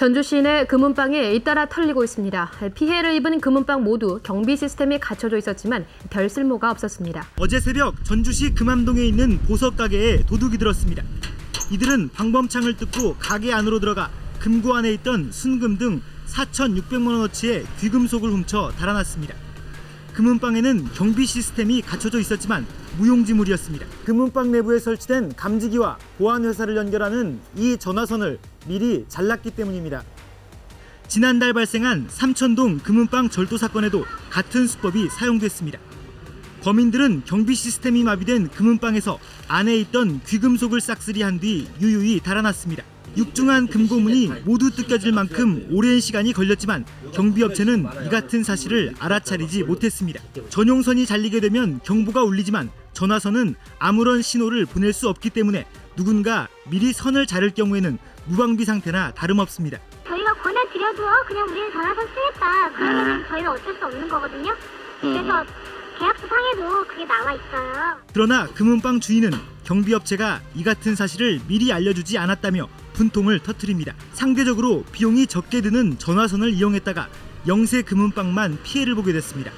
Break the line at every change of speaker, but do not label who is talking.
전주 시내 금은방에 잇따라 털리고 있습니다. 피해를 입은 금은방 모두 경비 시스템이 갖춰져 있었지만 별 쓸모가 없었습니다.
어제 새벽 전주시 금암동에 있는 보석 가게에 도둑이 들었습니다. 이들은 방범창을 뜯고 가게 안으로 들어가 금고 안에 있던 순금 등 4,600만 원어치의 귀금속을 훔쳐 달아났습니다. 금은방에는 경비 시스템이 갖춰져 있었지만 무용지물이었습니다. 금은방 내부에 설치된 감지기와 보안 회사를 연결하는 이 전화선을 미리 잘랐기 때문입니다. 지난달 발생한 삼천동 금은방 절도 사건에도 같은 수법이 사용됐습니다. 범인들은 경비 시스템이 마비된 금은방에서 안에 있던 귀금속을 싹쓸이한 뒤 유유히 달아났습니다. 육중한 금고문이 모두 뜯겨질 만큼 오랜 시간이 걸렸지만 경비업체는 이 같은 사실을 알아차리지 못했습니다. 전용선이 잘리게 되면 경보가 울리지만 전화선은 아무런 신호를 보낼 수 없기 때문에 누군가 미리 선을 자를 경우에는 무방비 상태나 다름없습니다.
저희가 권해드려도 그냥 우리는 전화선 쓰겠다. 그러면 저희는 어쩔 수 없는 거거든요. 그래서 계약서 상에도 그게 나와 있어요.
그러나 금은방 주인은 경비업체가 이 같은 사실을 미리 알려주지 않았다며 분통을 터뜨립니다. 상대적으로 비용이 적게 드는 전화선을 이용했다가 영세 금은방만 피해를 보게 됐습니다.